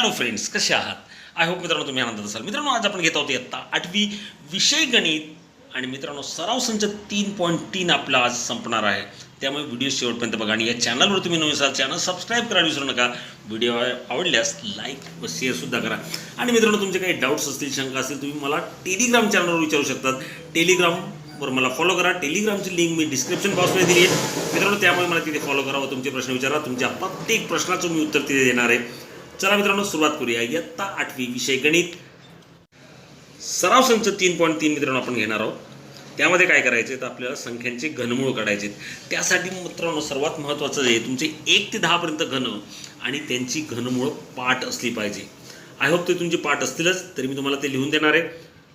Hello friends कसे आहात? I hope मित्रांनो तुम्ही आनंदात असाल. मित्रांनो आज आपण घेत आहोत इयत्ता आठवी विषय गणित आणि मित्रांनो सराव संच तीन पॉईंट तीन आपला आज संपणार आहे. त्यामुळे व्हिडिओ शेवटपर्यंत बघा आणि या चॅनलवर तुम्ही नवीन असाल चॅनल सबस्क्राईब करायला विसरू नका. व्हिडिओ आवडल्यास लाईक व शेअरसुद्धा करा. आणि मित्रांनो तुमचे काही डाऊट्स असतील शंका असतील तुम्ही मला टेलिग्राम चॅनलवर विचारू शकतात. टेलिग्राम वर मला फॉलो करा. टेलिग्रामची लिंक मी डिस्क्रिप्शन बॉक्समध्ये दिली आहे. मित्रांनो त्यामुळे मला तिथे फॉलो करा व तुमचे प्रश्न विचारा. तुमच्या प्रत्येक प्रश्नाचं मी उत्तर तिथे देणार आहे. चला मित्रांनो सुरुवात करूया. इयत्ता आठवी विषय गणित. सराव संच तीन पॉईंट तीन मित्रांनो आपण घेणार आहोत. त्यामध्ये काय करायचे तर आपल्याला संख्यांचे घनमूळ काढायचे त्यासाठी मित्रांनो सर्वात महत्त्वाचं आहे तुमचे एक ते दहापर्यंत घन आणि त्यांची घनमूळ पाठ असली पाहिजे. आय होप ते तुमचे पाठ असतीलच तरी मी तुम्हाला ते लिहून देणार आहे.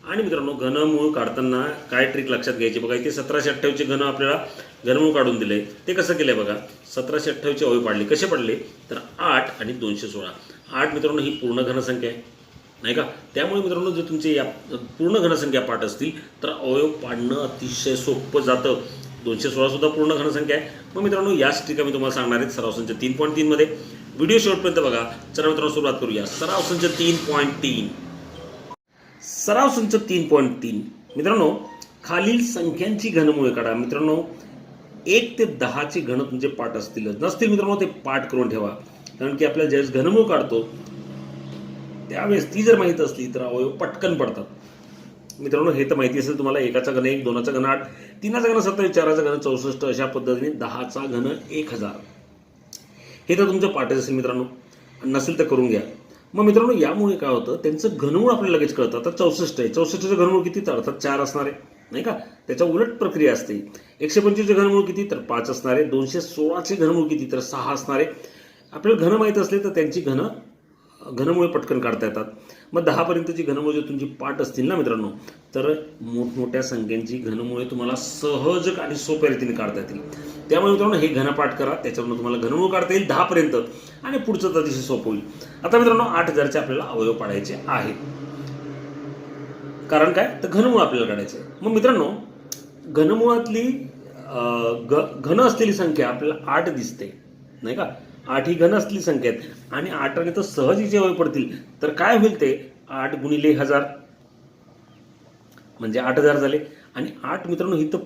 आणि मित्रांनो घनमूळ काढताना काय ट्रिक लक्षात घ्यायची बघा इथे सतराशे अठ्ठावीसचे घन आपल्याला घनमूळ काढून दिले ते कसं केलं बघा सतराशे अठ्ठावीसचे अवय पाडले. कसे पडले? तर आठ आणि दोनशे सोळा. आठ मित्रांनो ही पूर्ण घनसंख्या आहे नाही का? त्यामुळे मित्रांनो जर तुमचे या पूर्ण घनसंख्या पाठ असतील तर अवयव पाडणं अतिशय सोपं जातं. दोनशे सोळासुद्धा पूर्ण घनसंख्या आहे. मग मित्रांनो याच ठिकाणी मी तुम्हाला सांगणार आहेत सराव संच तीन पॉईंट तीनमध्ये व्हिडिओ शेवटपर्यंत बघा. चला मित्रांनो सुरुवात करूया. सराव संच तीन पॉईंट तीन. सराव संच तीन पॉईंट तीन. मित्रांनो खालील संख्यांची घनमुळे काढा. मित्रांनो एक ते दहाचे घन तुमचे पाठ असतीलच. नसतील मित्रांनो ते पाठ करून ठेवा. कारण की आपल्याला ज्यावेळेस घनमूळ काढतो त्यावेळेस ती जर माहीत असली तर अवयव पटकन पडतात. मित्रांनो हे तर माहिती असेल तुम्हाला एकाचा घन एक दोनाचा घन आठ तीनाचा घन सत्तावीस चाराचा घन चौसष्ट अशा पद्धतीने दहाचा घन एक हजार. हे तर तुमचं पाठच असेल मित्रांनो नसेल तर करून घ्या. मग मित्रांनो यामुळे काय होतं त्यांचं घनमूळ आपल्याला लगेच कळतं. आता चौसष्ट आहे. चौसष्टचं घनमूळ किती तर? अर्थात चार असणार आहे. नाही का? त्याच्या उलट प्रक्रिया असते. एकशे पंचवीसचे घनमूळ किती? तर पाच असणार आहे. दोनशे सोळाचे घनमूळ किती? तर सहा असणार आहे. आपल्याला घन माहीत असले तर त्यांची घन घनमुळे पटकन काढता येतात. मग दहापर्यंतची घनमुळे जर तुमची पाठ असतील ना मित्रांनो तर मोठमोठ्या संख्यांची घनमुळे तुम्हाला सहज आणि सोप्या रीतीने काढता येतील. त्यामुळे मित्रांनो हे घनपाठ करा त्याच्यावरून तुम्हाला घनमुळे काढता येईल दहापर्यंत आणि पुढचं तर अतिशय सोपं होईल. आता मित्रांनो आठ हजारचे आपल्याला अवयव पाडायचे आहेत. कारण काय? तर घनमुळ आपल्याला काढायचं आहे मग मित्रांनो घनमुळातली घन असलेली संख्या आपल्याला आठ दिसते. नाही का? आठ ही घन असली संख्या आहेत आणि आठाने तर सहज जेव्हा पडतील. तर काय होईल ते? आठ गुणिले हजार. म्हणजे आठ हजार झाले. आणि आठ मित्रांनो ही तर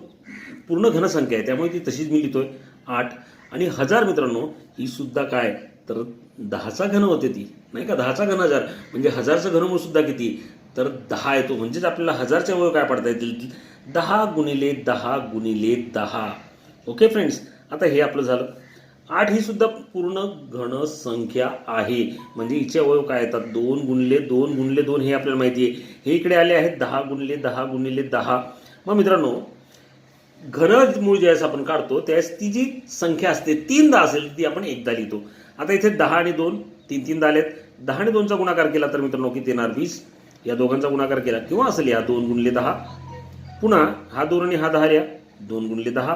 पूर्ण घनसंख्या आहे. त्यामुळे ती तशीच मी लिहितोय. आठ. आणि हजार मित्रांनो ही सुद्धा काय? तर दहाचा घन होते ती. नाही का? दहाचा घन हजार. म्हणजे हजारचं घनमूळ सुद्धा किती? तर दहा येतो. म्हणजेच आपल्याला हजारच्या वय काय पडता येतील? दहा गुणिले दहा गुणिले दहा. Okay friends? आता हे आपलं झालं. आठ ही सुद्धा पूर्ण घन संख्या आहे. म्हणजे हिचे अवयव काय येतात? दोन गुणले दोन गुणले दोन हे आपल्याला माहिती आहे. हे इकडे आले आहेत दहा गुणले दहा गुणले दहा. मग मित्रांनो घन मूळ ज्यावेळेस आपण काढतो त्यावेळेस ती जी संख्या असते तीनदा असेल ती आपण एकदा लिहितो. आता इथे दहा आणि दोन तीन तीनदा आलेत. दहा आणि दोनचा गुणाकार केला तर मित्रांनो किती येणार? वीस. या दोघांचा गुणाकार केला. किंवा असेल या दोन गुणले दहा. पुन्हा हा दोन आणि हा दहा या दोन गुणले दहा.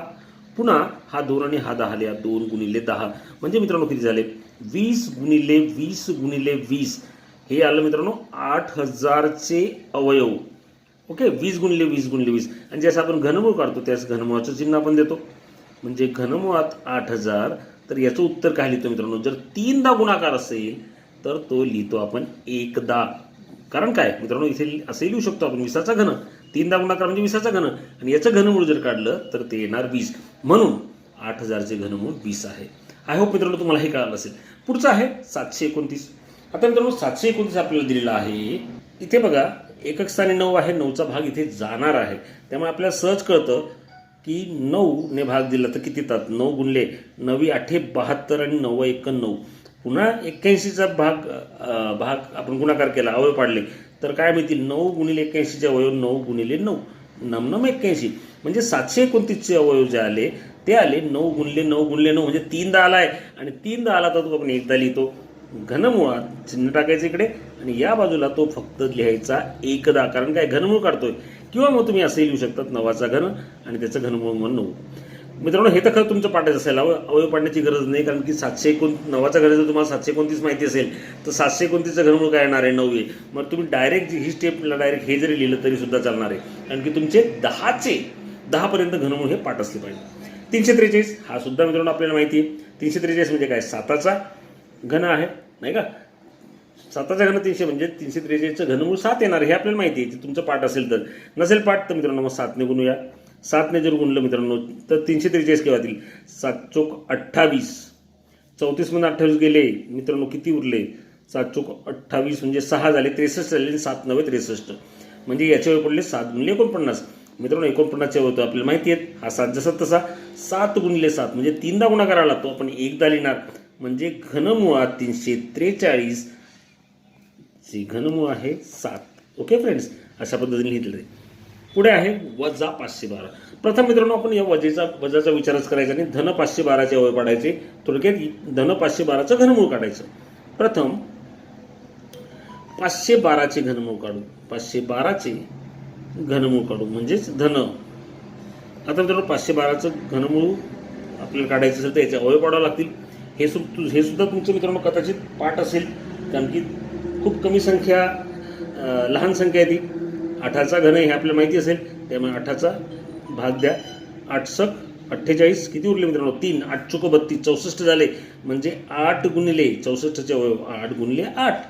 पुन्हा हा दोन आणि हा दहा लिहा दोन गुणिले दहा. म्हणजे मित्रांनो किती झाले? वीस गुणिले वीस गुणिले वीस. हे आलं मित्रांनो आठ हजारचे अवयव. ओके? वीस गुणिले वीस गुणिले वीस. आणि ज्यास आपण घनमूळ काढतो त्यास घनमुळाचं चिन्ह आपण देतो. म्हणजे घनमुळात आठ हजार. तर याचं उत्तर काय लिहितो मित्रांनो? जर तीनदा गुणाकार असेल तर तो लिहितो आपण एकदा. कारण काय? मित्रांनो इथे असंही लिहू शकतो आपण. विसाचा घन. तीनदा गुणाकार म्हणजे विसाचा घन. आणि याचं घनमूळ जर काढलं तर ते येणार वीस. म्हणून आठ हजारचे घनमूळ वीस आहे. आय होप मित्रांनो तुम्हाला हे कळालं असेल. पुढचं आहे सातशे एकोणतीस. आता मित्रांनो सातशे एकोणतीस आपल्याला दिलेला आहे. इथे बघा एकक स्थानी नऊ आहे नऊचा भाग इथे जाणार आहे. त्यामुळे आपल्याला सहज कळतं की नऊ ने भाग दिला तर किती येतात? नऊ गुणले नवी आठे बहात्तर आणि नऊ एक नऊ. पुन्हा एक्क्याऐंशीचा भाग भाग आपण गुणाकार केला अवयव पाडले तर काय मिळतील? नऊ गुणिले एक्क्याऐंशीचे अवयव नऊ गुणिले नऊ. नम नम एक्क्याऐंशी. म्हणजे सातशे एकोणतीसचे अवयव जे आले ते आले नऊ गुणले नऊ गुणले नऊ. म्हणजे तीनदा आला आहे आणि तीनदा आला तर तो आपण एकदा लिहितो. घनमुळात चिन्ह टाकायचं इकडे. आणि या बाजूला तो फक्त लिहायचा एकदा. कारण काय? घनमूळ काढतोय. किंवा मग तुम्ही असंही लिहू शकतात. नवाचा घन आणि त्याचं घनमूळ म्हणून नऊ. मित्रांनो हे तर खरं तुमचं पाठायचं असेल अवय अवयव पाडण्याची गरज नाही कारण की सातशे एकोण नवाचा घन जर तुम्हाला सातशे एकोणतीस माहिती असेल. तर सातशे एकोणतीसचं घनमूळ काय येणार आहे? नऊ आहे. मग तुम्ही डायरेक्ट ही स्टेपला डायरेक्ट हे जरी लिहिलं तरी सुद्धा चालणार आहे. कारण की तुमचे दहाचे दहापर्यंत घनमूळ हे पाठ असले पाहिजे. तीनशे त्रेचाळीस हा सुद्धा मित्रांनो आपल्याला माहिती आहे. तीनशे त्रेचाळीस म्हणजे काय? साताचा घन आहे नाही का? साताचा घन तीनशे म्हणजे तीनशे त्रेचाळीसचं घनमूळ सात येणार हे आपल्याला माहिती आहे. तुमचं पाठ असेल तर. नसेल पाठ तर मित्रांनो मग निघून या सातने जर गुणलं मित्रांनो तर तीनशे त्रेचाळीस केव्हा येतील सात चोक अठ्ठावीस. चौतीसमध्ये अठ्ठावीस गेले. मित्रांनो किती उरले? सात चोक अठ्ठावीस म्हणजे सहा झाले त्रेसष्ट झाले आणि सात नव्हे त्रेसष्ट. म्हणजे याच्यावर पडले सात गुणले एकोणपन्नास. मित्रांनो एकोणपन्नासच्या होतं आपल्याला माहिती आहेत हा सात जसा तसा सात गुणले सात. म्हणजे तीनदा गुणाकार आला तो आपण एकदा लिहिणार. म्हणजे घनमुळात तीनशे त्रेचाळीस. चे घनमूळ आहे सात. ओके फ्रेंड्स अशा पद्धतीने लिहिलेलं आहे. पुढे आहे वजा पाचशे बारा. प्रथम मित्रांनो आपण या वजेचा वजाचा विचारच करायचा आणि धन पाचशे बाराचे अवय पाडायचे. थोडक्यात धन पाचशे बाराचं घनमूळ काढायचं. प्रथम पाचशे बाराचे घनमूळ काढू. पाचशे बाराचे घनमूळ काढू. म्हणजेच धन. आता मित्रांनो पाचशे बाराचं घनमूळ आपल्याला काढायचं असेल तर याचे अवय पाडावं लागतील. हे सु हे सुद्धा तुमचं मित्रांनो कदाचित पाठ असेल. कारण की खूप कमी संख्या लहान संख्या आहे ती. आठाचा घन हे आपल्याला माहिती असेल. त्यामुळे आठाचा भाग द्या. आठसक अठ्ठेचाळीस किती उरले मित्रांनो? तीन. आठ चुक बत्तीस चौसष्ट झाले. म्हणजे आठ गुणिले चौसष्टचे अवयव आठ गुणिले आठ.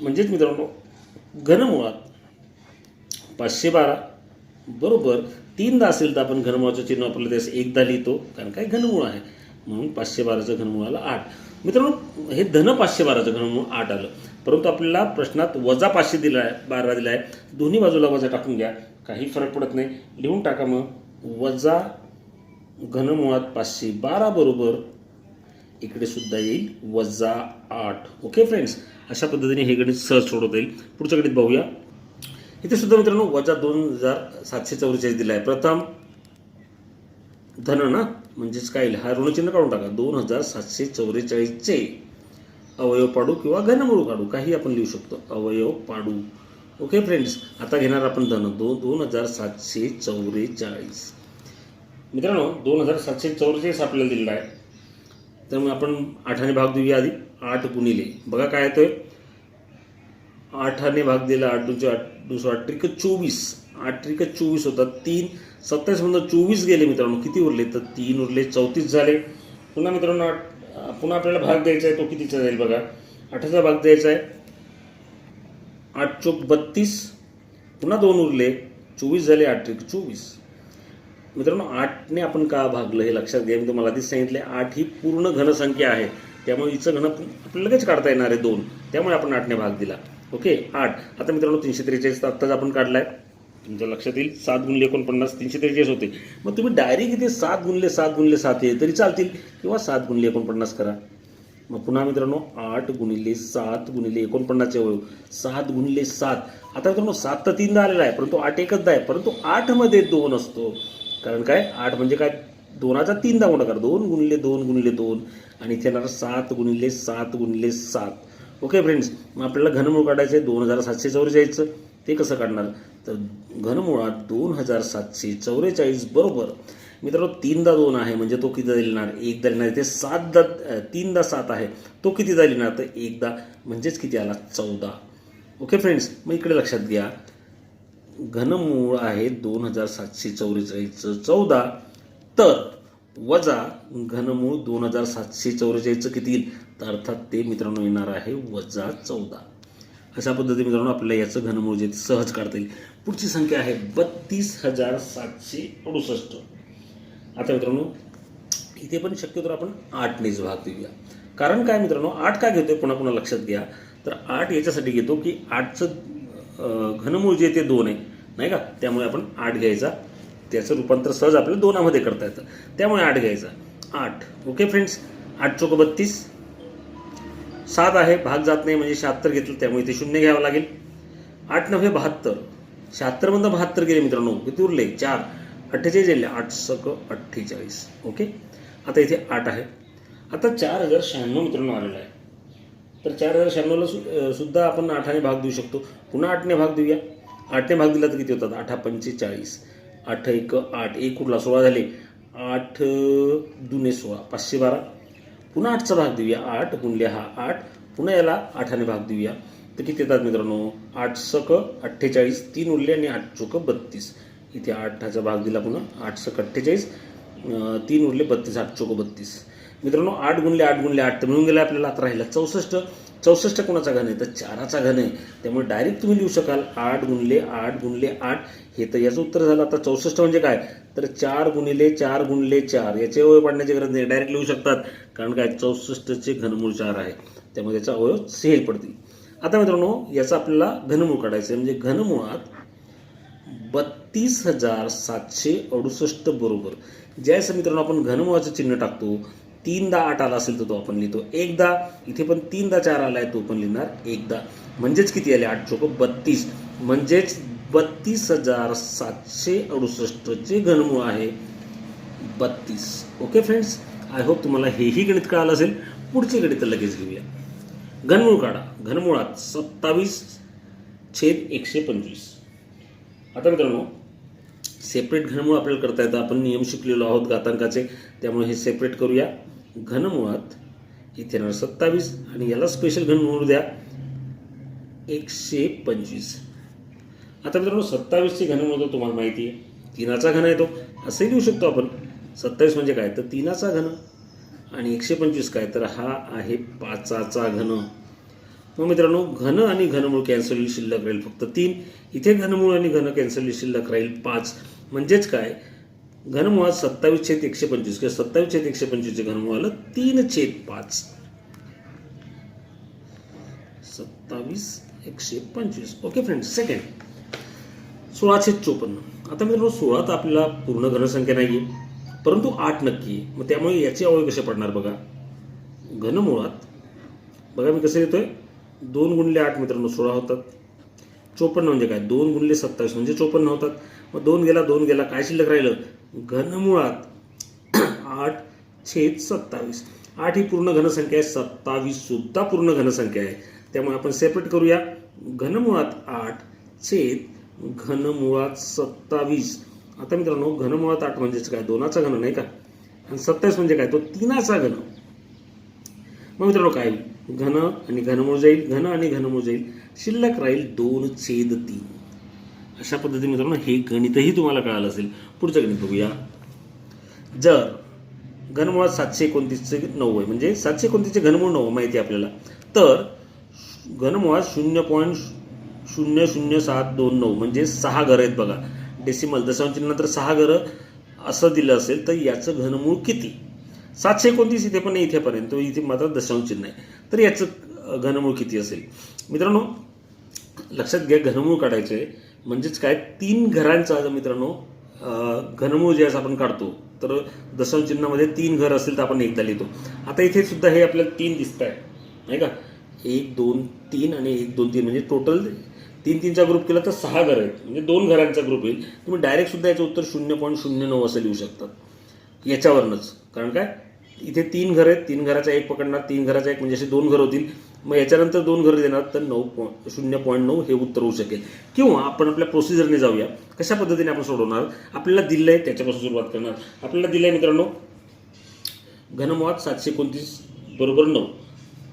म्हणजेच मित्रांनो घनमुळात पाचशे बारा बरोबर तीनदा असेल तर आपण घनमुळाचं चिन्ह आपल्याला त्यास एकदा लिहितो कारण काय? घनमुळ आहे. म्हणून पाचशे बाराचं घनमुळाला आठ. मित्रांनो हे धन पाचशे बाराचं घनमुळ आठ आलं. परंतु आपल्याला प्रश्नात वजा पाचशे दिला आहे बारा दिला आहे. दोन्ही बाजूला वजा टाकून घ्या. काही फरक पडत नाही. लिहून टाका मग. वजा घनमुळात पाचशे बारा बरोबर इकडे सुद्धा येईल. वजा आठ. ओके फ्रेंड्स अशा पद्धतीने हे गणित सहज सोडवता येईल. पुढचं गणित पाहूया इथे सुद्धा मित्रांनो वजा दोन हजार सातशे चौवेचाळीस दिला आहे प्रथम धन ना म्हणजेच काय हा ऋणचिन्ह काढून टाका. दोन हजार सातशे चौवेचाळीसचे. अवयव पाडू किंवा घनमूळ काढू काही आपण लिहू शकतो. अवयव पाडू. ओके फ्रेंड्स आता घेणार आपण धन. दो दोन हजार सातशे चौवेचाळीस. मित्रांनो दोन हजार सातशे चौवेचाळीस आपल्याला दिलेला आहे. त्यामुळे आपण आठाने भाग देऊया आधी. आठ गुणिले. बघा काय येतोय. आठाने भाग दिला आठ दोनशे आठ दोनशे आठ त्रिक चोवीस. आठ त्रिक चोवीस होतात तीन. सत्तावीसमधून चोवीस गेले मित्रांनो. किती उरले? तर तीन उरले चौतीस झाले. पुन्हा मित्रांनो आठ पुन्हा आपल्याला भाग द्यायचा आहे तो कितीचा जाईल बघा. आठाचा भाग द्यायचा आहे. आठ चोक बत्तीस पुन्हा दोन उरले चोवीस झाले आठ त्रिक चोवीस. मित्रांनो आठने आपण का भागलं हे लक्षात घ्या. मी तुम्हाला आधीच सांगितले आठ ही पूर्ण घनसंख्या आहे. त्यामुळे हिचं घन आपण आपल्याला लगेच काढता येणार आहे दोन. त्यामुळे आपण आठने भाग दिला. ओके? आठ. आता मित्रांनो तीनशे त्रेचाळीस आत्ताच आपण काढला आहे तुमच्या लक्षात येईल? सात गुणले एकोणपन्नास तीनशे त्रेचाळीस होते. मग तुम्ही डायरेक्ट इथे सात गुणले सात गुणले सात हे तरी चालतील. किंवा सात गुणले एकोणपन्नास करा. मग पुन्हा मित्रांनो आठ गुणिले सात गुणिले एकोणपन्नासचे अवयव सात गुणिले सात. आता मित्रांनो सात तर तीनदा आलेला आहे परंतु आठ एकचदा आहे. परंतु आठमध्ये दोन असतो. कारण काय? आठ म्हणजे काय? दोनाचा तीनदा गुणाकार दोन गुणिले दोन गुणिले दोन. आणि इथे येणार सात गुणिले सात गुणिले सात. ओके फ्रेंड्स मग आपल्याला घनमूळ काढायचं आहे दोन हजार सातशे चौवेचाळीसचं ते कसं काढणार? तर घनमुळात दोन हजार सातशे चौवेचाळीस बरोबर मित्रांनो तीनदा दोन आहे. म्हणजे तो कितीदा लिहिणार? एकदा लिहिणार. इथे सातदा तीनदा सात आहे. तो कितीदा लिहिणार? तर एकदा म्हणजेच किती आला? चौदा. ओके फ्रेंड्स मग इकडे लक्षात घ्या. घनमूळ आहे दोन हजार सातशे चौवेचाळीसचं चौदा. तर वजा घनमूळ दोन हजार सातशे चौवेचाळीसचं किती येईल? तर अर्थात ते मित्रांनो येणार आहे वजा चौदा. अशा पद्धतीने मित्रांनो आपल्याला याचं घनमूळ जे सहज काढता येईल. पुढची संख्या आहे बत्तीस हजार सातशे अडुसष्ट. आता मित्रांनो इथे पण शक्यतो आपण आठनेच भाग देऊया. कारण काय मित्रांनो आठ का घेतोय पुन्हा पुन्हा लक्षात घ्या. तर आठ याच्यासाठी घेतो की आठचं घनमूळ जे ते दोन आहे. नाही का? त्यामुळे आपण आठ घ्यायचा. त्याचं रूपांतर सहज आपल्याला दोनामध्ये करता येतं. त्यामुळे आठ घ्यायचा. आठ. Okay friends? आठ चौक बत्तीस. सात आहे भाग जात नाही म्हणजे शहात्तर घेतलं त्यामुळे इथे शून्य घ्यावं लागेल. आठ नव्हे बहात्तर. शहात्तरमधून बहात्तर गेले मित्रांनो. किती उरले चार. अठ्ठेचाळीस गेले आठ सक अठ्ठेचाळीस. ओके? आता इथे आठ आहे. आता चार हजार शहाण्णव मित्रांनो आलेला आहे. तर चार हजार शहाण्णवला सु सुद्धा आपण आठाने भाग देऊ शकतो. पुन्हा आठने भाग देऊया. आठने भाग दिला तर किती होतात? आठा पंचेचाळीस. आठ एक आठ. एक कुठला? सोळा झाले. आठ दुने सोळा. पाचशे बारा. पुन्हा आठचा भाग देऊया. आठ गुणले हा आठ. पुन्हा याला आठाने भाग देऊया. तर किती येतात मित्रांनो? आठ सक अठ्ठेचाळीस तीन उरले आणि आठ चोक बत्तीस. इथे आठाचा भाग दिला पुन्हा. आठ सक अठ्ठेचाळीस तीन उरले बत्तीस आठ चोको बत्तीस. मित्रांनो आठ गुणले आठ गुणले आठ तर मिळून गेले आपल्याला आता राहिला चौसष्ट. चौसष्ट कोणाचा घन आहे? तर चाराचा घन आहे. त्यामुळे डायरेक्ट तुम्ही लिहू शकाल आठ गुणले आठ गुणले आठ. हे तर याचं उत्तर झालं. आता चौसष्ट म्हणजे काय? तर चार गुणिले चार गुणले चार. याचे अवयव पाडण्याची गरज नाही. डायरेक्ट लिहू शकतात. कारण काय? चौसष्टचे घनमूळ चार आहे. त्यामुळे त्याचा अवयव सेल पडतील. आता मित्रांनो याचा आपल्याला घनमूळ काढायचं आहे. म्हणजे घनमुळात बत्तीस हजार सातशे अडुसष्ट बरोबर. ज्यावेळेस मित्रांनो आपण घनमुळाचं चिन्ह टाकतो तीनदा आठ आला असेल तर तो आपण लिहितो. एकदा इथे पण तीनदा चार आला आहे तो पण लिहिणार. एकदा. म्हणजेच किती आले? आठ चोक बत्तीस. म्हणजेच बत्तीस हजार सातशे अडुसष्टचे घनमूळ आहे. बत्तीस. ओके फ्रेंड्स आय होप तुम्हाला हेही गणित कळालं असेल. पुढचे गणित लगेच घेऊया. घनमूळ काढा. घनमुळात सत्तावीस छेद एकशे पंचवीस. आता मित्रांनो सेपरेट घनमूळ आपल्याला करता येतं. आपण नियम शिकलेलो आहोत घातांकाचे. त्यामुळे हे सेपरेट करूया. घनमुळात इथे येणार सत्तावीस आणि याला स्पेशल घन म्हणू द्या. एकशे पंचवीस. आता मित्रांनो सत्तावीसची घनमूळ तर तुम्हाला माहिती आहे. तीनाचा घन येतो. असंही लिहू शकतो आपण. सत्तावीस म्हणजे काय? तर तीनाचा घन आणि एकशे पंचवीस काय? तर हा आहे पाचाचा घन. मग मित्रांनो घन आणि घनमूळ कॅन्सल शिल्लक राहील फक्त तीन. इथे घनमूळ आणि घन कॅन्सल शिल्लक राहील पाच. म्हणजेच काय? घनमुळात सत्तावीस छेद एकशे पंचवीस किंवा सत्तावीस छेद एकशे पंचवीसचे घनमूळ आलं तीन छेद पाच. सत्तावीस एकशे पंचवीस. ओके फ्रेंड्स सेकंड सोळाशे चोपन्न. आता मित्रांनो सोळा तर आपल्याला पूर्ण घनसंख्या नाही आहे परंतु आठ नक्की मग त्यामुळे याचे अवयव कसे पडणार बघा? घनमुळात बघा मी कसं येतोय दोन गुणले आठ मित्रांनो सोळा होतात. चोपन्न म्हणजे काय? दोन गुणले सत्तावीस म्हणजे चोपन्न होतात. मग दोन गेला दोन गेला काय शिल्लक राहिलं? घनमुळात आठ छेद सत्तावीस. आठ ही पूर्ण घनसंख्या आहे सत्तावीस सुद्धा पूर्ण घनसंख्या आहे. त्यामुळे आपण सेपरेट करूया. घनमुळात आठ छेद घनमुळात सत्तावीस. आता मित्रांनो घनमुळात आठ म्हणजेच काय? दोनाचा घन नाही का? आणि सत्तावीस म्हणजे काय? तो तीनाचा घन. मग मित्रांनो काय घन आणि घनमूळ जाईल. घन आणि घनमूळ जाईल. शिल्लक राहील दोन छेद तीन. अशा पद्धतीने मित्रांनो हे गणितही तुम्हाला कळालं असेल. पुढचं गणित बघूया. जर घनमुळात सातशे एकोणतीसचे नऊ आहे म्हणजे सातशे एकोणतीसचे घनमूळ नऊ माहिती आहे आपल्याला. तर घनमुळात शून्य पॉईंट शून्य शून्य सात दोन नऊ म्हणजे सहा घरं आहेत बघा. डेसिमल दशांशानंतर सहा घरं असं दिलं असेल तर याचं घनमूळ किती? सातशे एकोणतीस इथे पण इथेपर्यंत. तो इथे मात्र दशांश चिन्ह आहे. तर याचं घनमूळ किती असेल? मित्रांनो लक्षात घ्या घनमूळ काढायचं आहे म्हणजेच काय? तीन घरांचा जर मित्रांनो घनमूळ घनमूळ ज्यावेळेस आपण काढतो. तर दशांश चिन्हामध्ये तीन घर असेल तर आपण एकदा लिहितो. आता इथे सुद्धा हे आपल्याला तीन दिसत आहे नाही का? एक दोन तीन आणि एक दोन तीन. म्हणजे टोटल तीन तीनचा ग्रुप केला तर सहा घर आहेत. म्हणजे दोन घरांचा ग्रुप येईल. तुम्ही डायरेक्ट सुद्धा याचं उत्तर शून्य पॉईंट शून्य नऊ असं लिहू शकतात याच्यावरनंच. कारण काय? इथे तीन घर आहेत. तीन घराचा एक पकडणार. तीन घराचा एक म्हणजे असे दोन घर होतील. मग याच्यानंतर दोन घर देणार तर नऊ पॉईंट शून्य पॉईंट नऊ हे उत्तर होऊ शकेल. किंवा आपण आपल्या प्रोसिजरने जाऊया. कशा पद्धतीने आपण सोडवणार? आपल्याला दिलं आहे त्याच्यापासून सुरुवात करणार. आपल्याला दिलं आहे मित्रांनो घनमुळात सातशे एकोणतीस बरोबर नऊ.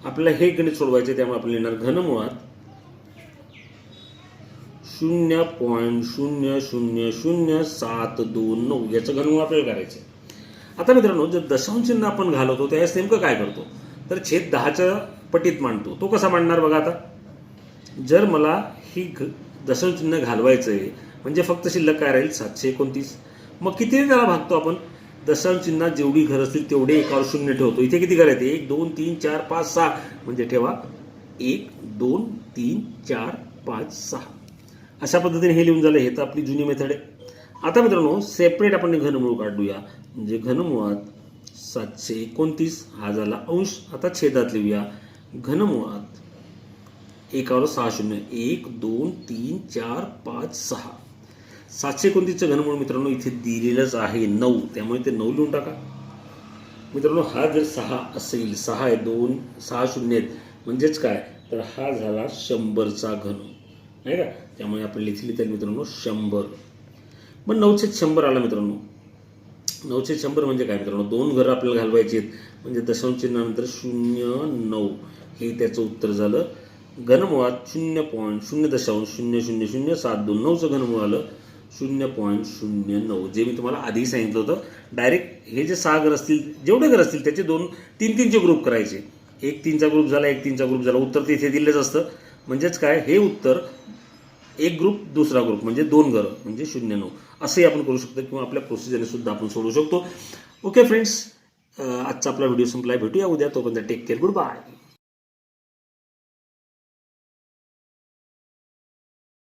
आपल्याला हे गणित सोडवायचे त्यामुळे आपण लिहिणार घनमुळात शून्य पॉईंट शून्य शून्य शून्य सात दोन नऊ. याचं घनमूळ आपल्याला करायचं आता मित्रांनो जर दशांश चिन्ह आपण घालवतो त्यावेळेस नेमकं काय करतो? तर छेद दहाच्या पटीत मांडतो. तो कसा मांडणार बघा आता? जर मला ही घ चिन्ह घालवायचं आहे म्हणजे फक्त शिल्लक काय राहील? सातशे एकोणतीस. मग किती त्याला भागतो आपण? दशांश चिन्हात जेवढी घर असतील तेवढे एकावर शून्य ठेवतो. इथे किती घर आहेत? एक दोन तीन चार पाच सहा. म्हणजे ठेवा. एक दोन तीन चार पाच सहा. अशा पद्धतीने हे लिहून झालं. हे तर आपली जुनी मेथड आहे. आता मित्रांनो सेपरेट आपण घनमूळ काढूया. म्हणजे घनमुळात सातशे एकोणतीस हा झाला अंश. आता छेदात लिहूया. घनमुळात. एकावर सहा शून्य. एक दोन तीन चार पाच सहा. सातशे एकोणतीसचं घनमूळ मित्रांनो इथे दिलेलंच आहे? नऊ. त्यामुळे ते नऊ लिहून टाका. मित्रांनो हा जर सहा असेल सहा आहे दोन सहा शून्य आहेत म्हणजेच काय? तर हा झाला शंभरचा घन नाही का? त्यामुळे आपण लिहिली त्या मित्रांनो शंभर. मग नऊशे शंभर आला मित्रांनो. नऊशे शंभर म्हणजे काय मित्रांनो? दोन घरं आपल्याला घालवायची आहेत. म्हणजे दशांश चिन्हानंतर शून्य नऊ हे त्याचं उत्तर झालं. घनमुळात शून्य पॉईंट शून्य दशांश शून्य शून्य शून्य सात दोन नऊचं घनमुळ आलं. शून्य पॉईंट शून्य नऊ. जे मी तुम्हाला आधी सांगितलं होतं डायरेक्ट हे जे सहा घर असतील जेवढे घर असतील त्याचे दोन तीन तीनचे ग्रुप करायचे. एक तीनचा ग्रुप झाला एक तीनचा ग्रुप झाला. उत्तर तिथे दिलेच असतं. म्हणजेच काय? हे उत्तर एक ग्रुप दुसरा ग्रुप म्हणजे दोन घरं म्हणजे शून्य नऊ. असंही आपण करू शकतो किंवा आपल्या प्रोसिजरने सुद्धा आपण सोडू शकतो. ओके फ्रेंड्स आजचा आपला व्हिडिओ संपला भेटूया उद्या तोपर्यंत. Take care good bye